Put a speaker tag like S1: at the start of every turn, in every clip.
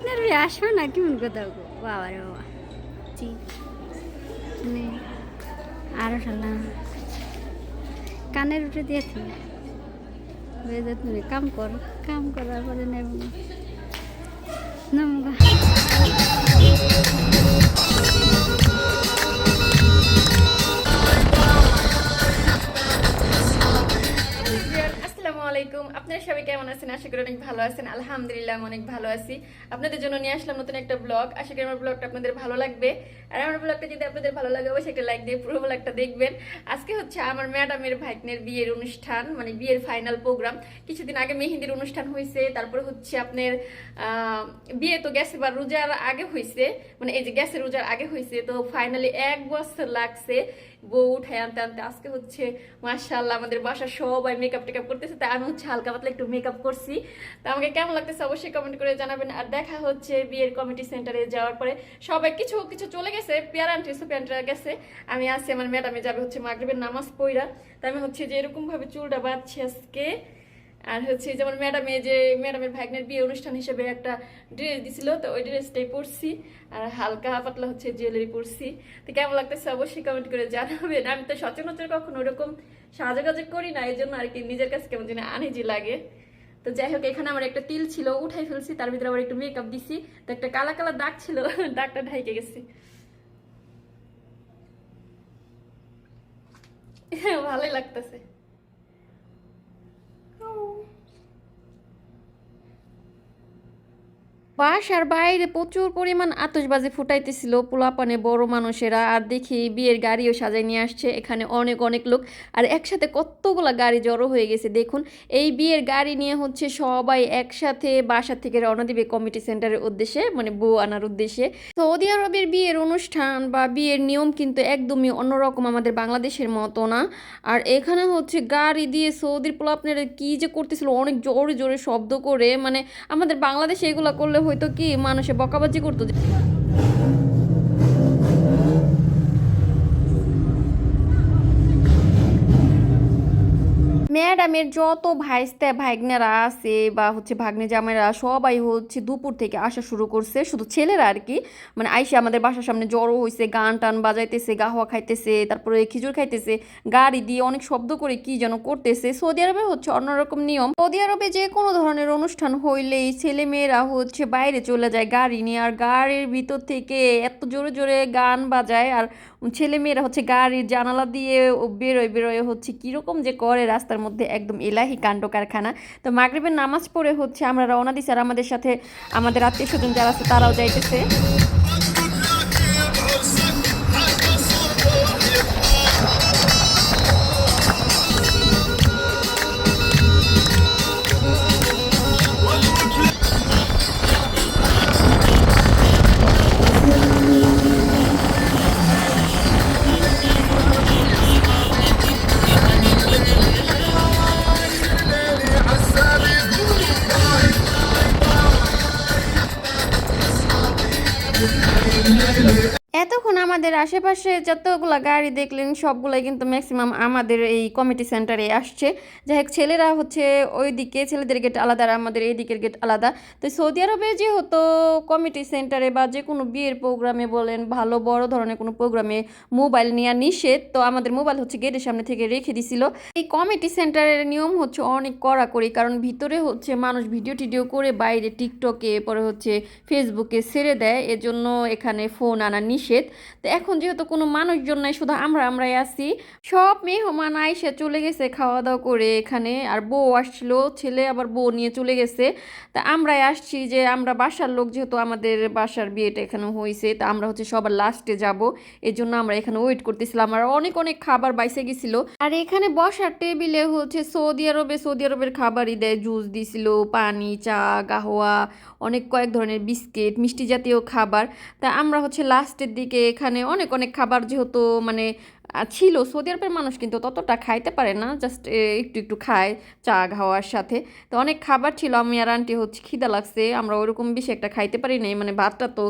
S1: Bike না রে আসবে না কেমন কথা গো বাবা রে বাবা। জি। আরও সালাম কানের উঠে দিয়েছি তুমি কাম কর, কাম করার পরে নেব নমগা
S2: আলাইকুম। আপনারা সবাই কেমন আছেন? আশা করি অনেক ভালো আছেন। আলহামদুলিল্লাহ, আমি অনেক ভালো আছি। আপনাদের জন্য নিয়ে আসলাম নতুন একটা ব্লগ। আশা করি আমার ব্লগটা আপনাদের ভালো লাগবে। আর আমার ব্লগটা যদি আপনাদের ভালো লাগে, অবশ্যই একটা লাইক দিয়ে পুরো ব্লগটা দেখবেন। আজকে হচ্ছে আমার ম্যাডামের ভাইকনের বিয়ের অনুষ্ঠান মানে বিয়ের ফাইনাল প্রোগ্রাম। কিছুদিন আগে মেহেন্দির অনুষ্ঠান হয়েছে তারপরে হচ্ছে আপনার বিয়ে তো গেছে বা রোজার আগে হয়েছে মানে এই যে গেছে রোজার আগে হয়েছে তো ফাইনালি এক বছর লাগছে বউ উঠে আনতে আনতে। আজকে হচ্ছে মার্শাল্লাহ আমাদের বাসা সবাই মেকআপ টেকআপ করতেছে। তাই আমি হচ্ছে হালকা পাতলা একটু মেকআপ করছি। তো আমাকে কেমন লাগতেছে অবশ্যই কমেন্ট করে জানাবেন। আর দেখা হচ্ছে বিয়ের কমিটি সেন্টারে যাওয়ার পরে। সবাই কিছু কিছু চলে গেছে, পেয়ার আন্টি সুপিয়ান্টরা গেছে। আমি আছি, আমার ম্যাডামে যাবে হচ্ছে মাগরীবের নামাজ পইরা। তাই আমি হচ্ছে যে এরকমভাবে চুলটা বাঁধছি আজকে। আর হচ্ছে যেমন ম্যাডামে যে ম্যাডামের ভাগ্নের বিয়ে অনুষ্ঠান হিসেবে একটা ড্রেস দিছিল, তো ওই ড্রেসটাই পরছি। আর হালকা পাতলা হচ্ছে জুয়েলারি পরছি। তো কেমন লাগতেছে অবশ্যই কমেন্ট করে জানাবেন। আমি তো সচরাচর কখনো ওরকম সাজাগাজি করি না, এই জন্য আর কি নিজের কাছে কেমন যেন আনিজি লাগে। তো যাই হোক, এখানে আমার একটা তিল ছিল, উঠাই ফেলছি, তার ভিতরে আবার একটু মেকআপ দিছি। তো একটা কালা কালা দাগ ছিল, দাগটা ঢাইকে গেছে। ভালোই লাগতেছে। বাসার বাইরে প্রচুর পরিমাণ আতশবাজি ফুটাইতেছিল, পোলাপানে বড় মানুষেরা। আর দেখি বিয়ের গাড়িও সাজাই নিয়ে আসছে, এখানে অনেক অনেক লোক। আর একসাথে কতগুলা গাড়ি জড়ো হয়ে গেছে, দেখুন। এই বিয়ের গাড়ি নিয়ে হচ্ছে সবাই একসাথে বাসা থেকে রওনা দিবে কমিটি সেন্টারের উদ্দেশ্যে মানে বউ আনার উদ্দেশ্যে। সৌদি আরবের বিয়ের অনুষ্ঠান বা বিয়ের নিয়ম কিন্তু একদমই অন্যরকম আমাদের বাংলাদেশের মতো না। আর এখানে হচ্ছে গাড়ি দিয়ে সৌদির পোলাপনেরা কি যে করতেছিল, অনেক জোরে জোরে শব্দ করে। মানে আমাদের বাংলাদেশে এগুলো করলে হয়তো কি মানুষে বকাবাজি করতো ম্যাডামের যত ভাইস্তা ভাগ্নেরা আছে বা হচ্ছে ভাগ্নে জামাইরা সবাই হচ্ছে দুপুর থেকে আসা শুরু করছে। শুধু ছেলেরা আর কি। মানে আইসে আমাদের বাসার সামনে জড়ো হয়েছে গান টান বাজাইতেছে গাহওয়া খাইতেছে, তারপরে খিচুর খাইতেছে, গাড়ি দিয়ে অনেক শব্দ করে কি যেন করতেছে। সৌদি আরবে হচ্ছে অন্যরকম নিয়ম। সৌদি আরবে যে কোনো ধরনের অনুষ্ঠান হইলেই ছেলে মেয়েরা হচ্ছে বাইরে চলে যায় গাড়ি নিয়ে। আর গাড়ির ভিতর থেকে এত জোরে জোরে গান বাজায়। আর ছেলে মেয়েরা হচ্ছে গাড়ির জানালা দিয়ে বেরোয় বেরোয় হচ্ছে কীরকম যে করে রাস্তার মধ্যে। একদম এলাহি কাণ্ড কারখানা। তো মাগরীবের নামাজ পড়ে হচ্ছে আমরা রওনা দিছি আর আমাদের সাথে আমাদের আত্মীয় স্বজন যারা আছে তারাও যাইতেছে। আশেপাশে যতগুলা গাড়ি দেখলেন, সবগুলাই কিন্তু ম্যাক্সিমাম আমাদের এই কমিটি সেন্টারে আসছে। যাই হোক, ছেলেরা হচ্ছে ওই দিকে ছেলেদের গেট আলাদা আর আমাদের এই দিকের গেট আলাদা। তো সৌদি আরবে যেহেতু কমিটি সেন্টারে বা যে কোনো বিয়ের প্রোগ্রামে বলেন, ভালো বড় ধরনের কোনো প্রোগ্রামে মোবাইল নেওয়া নিষেধ, তো আমাদের মোবাইল হচ্ছে গেটের সামনে থেকে রেখে দিছিল। এই কমিটি সেন্টারের নিয়ম হচ্ছে অনেক কড়াকড়ি, কারণ ভিতরে হচ্ছে মানুষ ভিডিও টিডিও করে বাইরে টিকটকে পরে হচ্ছে ফেসবুকে ছেড়ে দেয়, এজন্য এখানে ফোন আনা নিষেধ। তো এখন যেহেতু কোনো মানুষজন নাই, শুধু আমরা, আমরাই আছি। সব মেহমান আইসে চলে গেছে খাওয়া দাওয়া করে এখানে। আর বউ আসছিল, ছেলে আবার বউ নিয়ে চলে গেছে। তা আমরাই আসছি যে আমরা বাসার লোক, যেহেতু আমাদের বাসার বিয়েটা এখানে হয়েছে তা আমরা হচ্ছে সবার লাস্টে যাব। এই জন্য আমরা এখানে ওয়েট করতেছিলাম। আর অনেক অনেক খাবার বাইসে গেছিল। আর এখানে বসার টেবিলে হচ্ছে সৌদি আরবে, সৌদি আরবের খাবারই দেয় জুস দিছিল, পানি, চা গাহওয়া অনেক কয়েক ধরনের বিস্কিট, মিষ্টি জাতীয় খাবার। তা আমরা হচ্ছে লাস্টের দিকে এখানে অনেক অনেক খাবার যেহেতু মানে ছিল। সৌদি আরবের মানুষ কিন্তু ততটা খাইতে পারে না জাস্ট একটু একটু খায় চা খাওয়ার সাথে। তো অনেক খাবার ছিল, আমি আর আন্টি হচ্ছে খিদা লাগছে, আমরা ওইরকম বেশি একটা খাইতে পারি নাই মানে ভাতটা তো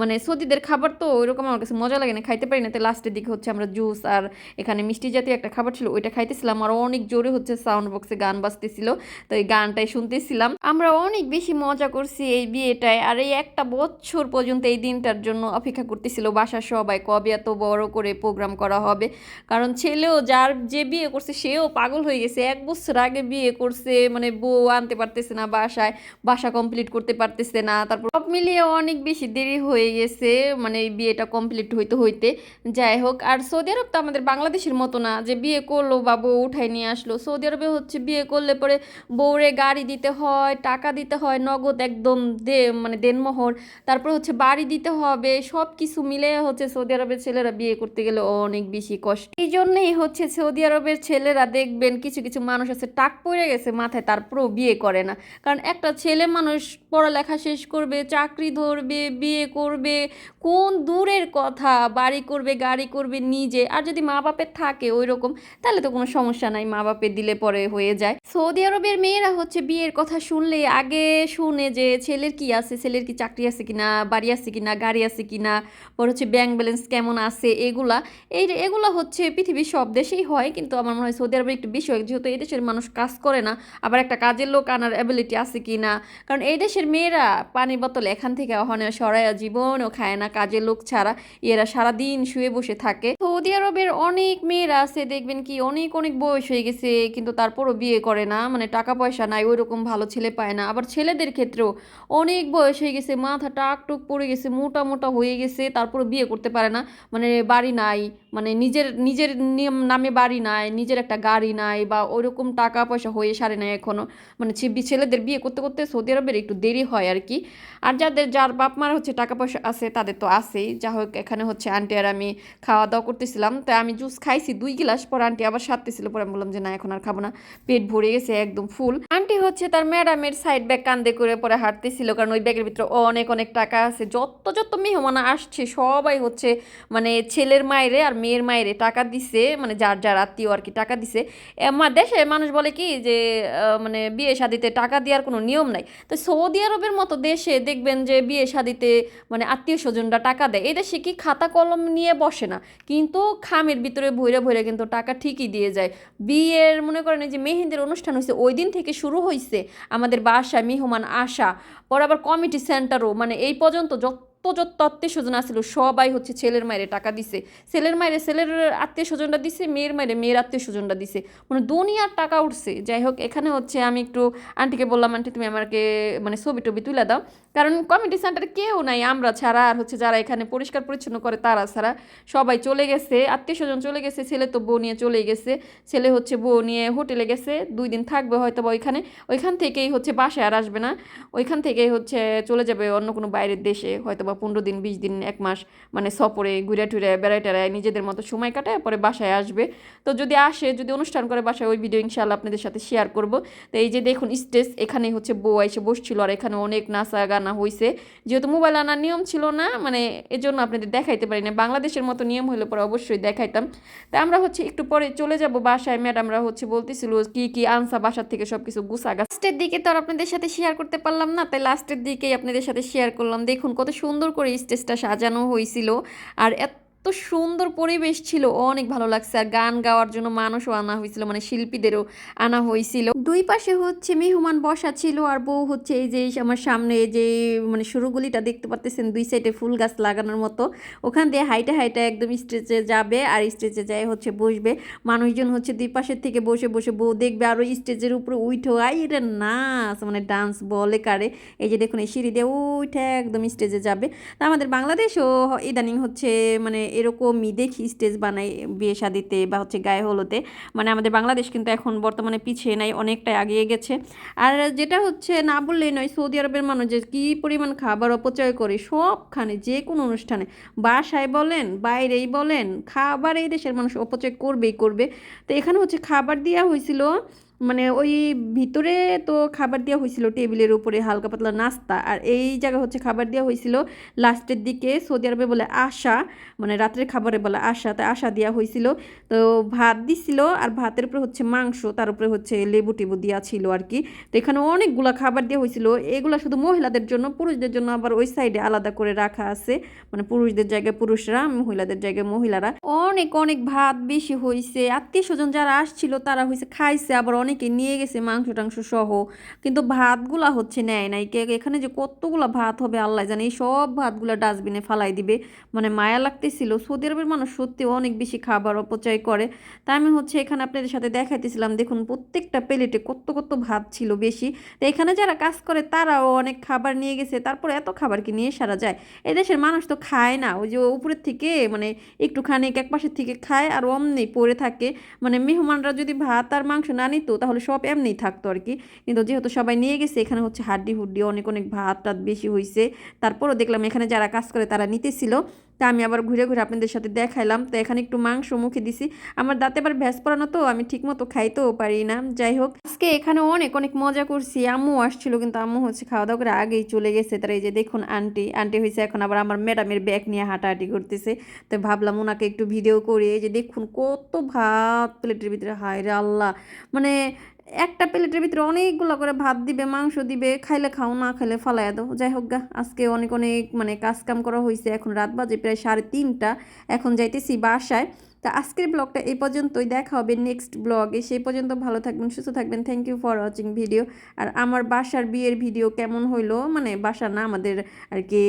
S2: মানে সৌদিদের খাবার তো ওইরকম আমার কাছে মজা লাগে না, খাইতে পারি না। তো লাস্টের দিকে হচ্ছে আমরা জুস আর এখানে মিষ্টি জাতীয় একটা খাবার ছিল, ওইটা খাইতেছিলাম। আর অনেক জোরে হচ্ছে সাউন্ড বক্সে গান বাজতেছিল, তো এই গানটাই শুনতেছিলাম। আমরা অনেক বেশি মজা করছি এই বিয়েটায়, আর এই একটা বছর পর্যন্ত এই দিনটার জন্য অপেক্ষা করতেছিল বাসার সবাই, কবে এত বড় করে প্রোগ্রাম করা হবে কারণ ছেলেও যার যে বিয়ে করছে, সেও পাগল হয়ে গেছে। এক বছর আগে বিয়ে করছে মানে বউ আনতে পারতেছে না বাসায়, বাসা কমপ্লিট করতে পারতেছে না। তারপর সব মিলিয়ে অনেক বেশি দেরি হয়ে গেছে মানে বিয়েটা কমপ্লিট হইতে হইতে। যাই হোক, আর সৌদি আরব তো আমাদের বাংলাদেশের মতো না, যে বিয়ে করল বা বউ উঠাই নিয়ে আসলো। সৌদি আরবে হচ্ছে বিয়ে করলে পরে বউরে গাড়ি দিতে হয়, টাকা দিতে হয়, নগদ একদম দে মানে দেনমোহর। তারপর হচ্ছে বাড়ি দিতে হবে সব কিছু মিলে হচ্ছে সৌদি আরবের ছেলেরা বিয়ে করতে গেলে অনেক বেশি কষ্ট? এই জন্যই হচ্ছে সৌদি আরবের ছেলেরা দেখবেন কিছু কিছু মানুষ আছে, টাক পড়ে গেছে মাথায়, তারপরেও বিয়ে করে না। কারণ একটা ছেলে মানুষ পড়ালেখা শেষ করবে, চাকরি ধরবে, বিয়ে করবে, কোন দূরের কথা? বাড়ি করবে, গাড়ি করবে, নিজে। আর যদি মা বাপের থাকে ওই রকম তাহলে তো কোনো সমস্যা নাই মা বাপের দিলে পরে হয়ে যায়। সৌদি আরবের মেয়েরা হচ্ছে বিয়ের কথা শুনলে আগে শুনে যে ছেলের কি আছে, ছেলের কি চাকরি আছে কিনা, বাড়ি আছে কিনা, গাড়ি আছে কিনা, পর হচ্ছে ব্যাংক ব্যালেন্স কেমন আছে, এগুলা। এই এগুলো হচ্ছে পৃথিবীর সব দেশেই হয়, কিন্তু আমার মনে হয় সৌদি আরবে একটু বেশি হয়, যেহেতু এই দেশের মানুষ কাজ করে না, আবার একটা কাজের লোক আনার অ্যাবিলিটি আছে কি না কারণ এই দেশের মেয়েরা পানি বোতল এখান থেকে ওখানে সরাইয়া জীবনও খায় না, কাজের লোক ছাড়া। এরা সারাদিন শুয়ে বসে থাকে। সৌদি আরবের অনেক মেয়েরা আছে, দেখবেন কি, অনেক অনেক বয়স হয়ে গেছে, কিন্তু তারপরও বিয়ে করে না মানে টাকা পয়সা নাই ওই রকম ভালো ছেলে পায় না। আবার ছেলেদের ক্ষেত্রেও অনেক বয়স হয়ে গেছে, মাথা টাক টুক পড়ে গেছে, মোটা মোটা হয়ে গেছে, তারপরও বিয়ে করতে পারে না মানে বাড়ি নাই মানে নিজের নিজের নামে বাড়ি নাই, নিজের একটা গাড়ি নাই বা ওরকম টাকা পয়সা হয়ে সারে নাই এখনও মানে ছেলেদের বিয়ে করতে করতে সৌদি আরবের একটু দেরি হয় আর কি। আর যাদের, যার বাপ মার হচ্ছে টাকা পয়সা আছে, তাদের তো আছেই। যা হোক, এখানে হচ্ছে আন্টি আর আমি খাওয়া দাওয়া করতেছিলাম। তাই আমি জুস খাইছি দুই গিলাস, পর আন্টি আবার সারতেছিল। পরে আমি বললাম যে, না, এখন আর খাব না। পেট ভরে গেছে একদম ফুল আন্টি হচ্ছে তার ম্যাডামের সাইড ব্যাগ কান্দে করে, পরে হাঁটতেছিল। কারণ ওই ব্যাগের ভিতরে অনেক অনেক টাকা আছে। যত যত মেহমান আসছে, সবাই হচ্ছে মানে ছেলের মায়েরে আর মেয়ের মায়েরে টাকা দিছে মানে যার যার আত্মীয় আর কি টাকা দিছে। আমার দেশে মানুষ বলে কি যে মানে বিয়ে শাদিতে টাকা দেওয়ার কোনো নিয়ম নাই। তো সৌদি আরবের মতো দেশে দেখবেন যে বিয়ে শাদিতে মানে আত্মীয় স্বজনরা টাকা দেয়। এই দেশে কি খাতা কলম নিয়ে বসে না? কিন্তু খামের ভিতরে ভৈরা ভৈরা কিন্তু টাকা ঠিকই দিয়ে যায়। বিয়ের, মনে করেন যে মেহেন্দির অনুষ্ঠান হয়েছে ওই দিন থেকে শুরু হয়েছে আমাদের বাসায় মেহমান আসা। পর আবার কমিটি সেন্টারও মানে এই পর্যন্ত যত যত আত্মীয় স্বজন আসছিল সবাই হচ্ছে ছেলের মায়ের টাকা দিছে। ছেলের মায়ের, ছেলের আত্মীয় স্বজনরা দিছে, মেয়ের মায়ের মেয়ের আত্মীয় স্বজনরা দিছে। মানে দুনিয়ার টাকা উঠছে। যাই হোক, এখানে হচ্ছে আমি একটু আন্টিকে বললাম, আন্টি, তুমি আমাকে মানে ছবি টবি তুলে দাও। কারণ কমিটি সেন্টারে কেউ নাই, আমরা ছাড়া, আর হচ্ছে যারা এখানে পরিষ্কার পরিচ্ছন্ন করে তারা ছাড়া সবাই চলে গেছে। আত্মীয় স্বজন চলে গেছে, ছেলে তো বউ নিয়ে চলে গেছে। ছেলে হচ্ছে বউ নিয়ে হোটেলে গেছে, দুই দিন থাকবে হয়তো বা ওইখানে। ওইখান থেকেই হচ্ছে বাসায় আর আসবে না। ওইখান থেকেই হচ্ছে চলে যাবে অন্য কোনো বাইরের দেশে হয়তো বা পনেরো দিন, বিশ দিন, এক মাস মানে সফরে ঘুরে টুরে বেড়ায় টেড়ায় নিজেদের মতো সময় কাটায়, পরে বাসায় আসবে। তো যদি আসে, যদি অনুষ্ঠান করে বাসায়, ওই ভিডিও ইনশাল্লাহ আপনাদের সাথে শেয়ার করব। তো এই যে দেখুন স্টেজ এখানে হচ্ছে বউ এসে বসছিল আর এখানে অনেক নাচা গানা হয়েছে যেহেতু মোবাইল আনার নিয়ম ছিল না মানে এজন্য আপনাদের দেখাইতে পারি না। বাংলাদেশের মতো নিয়ম হলে পরে অবশ্যই দেখাইতাম। তা আমরা হচ্ছে একটু পরে চলে যাব বাসায়। ম্যাডামরা হচ্ছে বলতেছিল কি কি আনসা বাসার থেকে সব কিছু গুছা গা লাস্টের দিকে তো আর আপনাদের সাথে শেয়ার করতে পারলাম না, তাই লাস্টের দিকেই আপনাদের সাথে শেয়ার করলাম। দেখুন কত সুন্দর করে স্টেজটা সাজানো হয়েছিল। আর এত সুন্দর পরিবেশ ছিল, অনেক ভালো লাগছে। আর গান গাওয়ার জন্য মানুষও আনা হয়েছিল মানে শিল্পীদেরও আনা হয়েছিল। দুই পাশে হচ্ছে মেহমান বসা ছিল, আর বউ হচ্ছে এই যে আমার সামনে যে মানে শুরুগুলিটা দেখতে পাচ্ছেন দুই সাইডে ফুল গাছ লাগানোর মতো। ওখান দিয়ে হাইটে হাইটে একদম স্টেজে যাবে আর স্টেজে যায় হচ্ছে বসবে। মানুষজন হচ্ছে দুই পাশের থেকে বসে বসে বউ দেখবে, আর ওই স্টেজের উপরে উঠো আই এটা নাচ মানে ডান্স বলে কারে। এই যে দেখুন, এই সিঁড়ি দিয়ে উঠে একদম স্টেজে যাবে। তা আমাদের বাংলাদেশও ইদানিং হচ্ছে মানে এরকমই দেখি স্টেজ বানাই বিয়ে শাদিতে বা হচ্ছে গায়ে হলোতে মানে আমাদের বাংলাদেশ কিন্তু এখন বর্তমানে পিছিয়ে নাই, অনেকটাই আগিয়ে গেছে। আর যেটা হচ্ছে, না বললেই নয়, সৌদি আরবের মানুষ যে কী পরিমাণ খাবার অপচয় করে সবখানে, যে কোনো অনুষ্ঠানে। বাসায় বলেন, বাইরেই বলেন, খাবার এই দেশের মানুষ অপচয় করবেই করবে। তো এখানে হচ্ছে খাবার দেওয়া হয়েছিল মানে ওই ভিতরে তো খাবার দেওয়া হয়েছিল টেবিলের উপরে হালকা পাতলা নাস্তা। আর এই জায়গা হচ্ছে খাবার দেওয়া হয়েছিল লাস্টের দিকে সৌদি আরবে বলে আশা মানে রাত্রের খাবারে বলে আশা, তাই আশা দেওয়া হয়েছিল। তো ভাত দিছিল আর ভাতের উপরে হচ্ছে মাংস, তার উপরে হচ্ছে লেবু টেবু দেওয়া ছিল আর কি তো এখানে অনেকগুলো খাবার দেওয়া হয়েছিল। এগুলো শুধু মহিলাদের জন্য, পুরুষদের জন্য আবার ওই সাইডে আলাদা করে রাখা আছে। মানে পুরুষদের জায়গায় পুরুষরা, মহিলাদের জায়গায় মহিলারা। অনেক অনেক ভাত বেশি হয়েছে আত্মীয় স্বজন যারা আসছিল তারা হয়েছে খাইছে, আবার অনেকে নিয়ে গেছে মাংস টাংস সহ, কিন্তু ভাতগুলা হচ্ছে নেয় নাই। কে, এখানে যে কতগুলা ভাত হবে আল্লাহ জানে, এই সব ভাতগুলো ডাস্টবিনে ফালাই দিবে। মানে মায়া লাগতেছিল। সৌদি আরবের মানুষ সত্যি অনেক বেশি খাবার অপচয় করে। তাই আমি হচ্ছে এখানে আপনাদের সাথে দেখাইতেছিলাম, দেখুন প্রত্যেকটা প্লেটে কত কত ভাত ছিল বেশি। তো এখানে যারা কাজ করে, তারাও অনেক খাবার নিয়ে গেছে। তারপরে এত খাবার কি নিয়ে সারা যায়? এদেশের মানুষ তো খায় না। ওই যে উপরের থেকে মানে একটুখানি এক পাশের থেকে খায় আর অমনি পড়ে থাকে। মানে মেহমানরা যদি ভাত আর মাংস না নিত তাহলে সব এমনিই থাকতো আর কি। কিন্তু যেহেতু সবাই নিয়ে গেছে, এখানে হচ্ছে হাড্ডি হুড্ডি অনেক অনেক ভাত টাত বেশি হয়েছে তারপরও দেখলাম এখানে যারা কাজ করে তারা নিতেছিল। তা আমি আবার ঘুরে ঘুরে আপনাদের সাথে দেখাইলাম। তো এখানে একটু মাংস মুখে দিছি। আমার দাঁতে আবার ভ্যাস পড়ানো তো, আমি ঠিক মতো খাইতেও পারি না। যাই হোক, আজকে এখানে অনেক অনেক মজা করছি। আম্মু আসছিল, কিন্তু আম্মু হচ্ছে খাওয়া দাওয়া করে আগেই চলে গেছে। তারা এই যে দেখুন আন্টি আন্টি হয়েছে এখন আবার আমার ম্যাডামের ব্যাগ নিয়ে হাঁটাহাঁটি করতেছে। তো ভাবলাম ওনাকে একটু ভিডিও করে। এই যে দেখুন কত ভাত প্লেটের ভিতরে হায় রে আল্লাহ! মানে একটা প্লেটের ভিতরে অনেকগুলো করে ভাত দিবে, মাংস দিবে, খাইলে খাও, না খাইলে ফালাই দাও। যাই হোক গা, আজকে অনেক অনেক মানে কাজ কাম করা হয়েছে এখন রাত বাজে প্রায় সাড়ে তিনটা। এখন যাইতেছি বাসায়। তা আজকের ব্লগটা এই পর্যন্তই। দেখা হবে নেক্সট ব্লগে। সেই পর্যন্ত ভালো থাকবেন, সুস্থ থাকবেন। Thank you for watching video আর আমার বাসার বিয়ের ভিডিও কেমন হইল? মানে বাসা না, আমাদের আর কি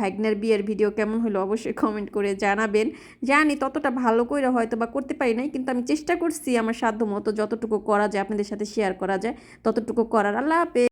S2: ভাগ্নের বিয়ের ভিডিও কেমন হইল অবশ্যই কমেন্ট করে জানাবেন। জানি ততটা ভালো করে হয়তো বা করতে পারি নাই, কিন্তু আমি চেষ্টা করছি আমার সাধ্য মতো যতটুকু করা যায়, আপনাদের সাথে শেয়ার করা যায়, ততটুকু করার। আল্লাহ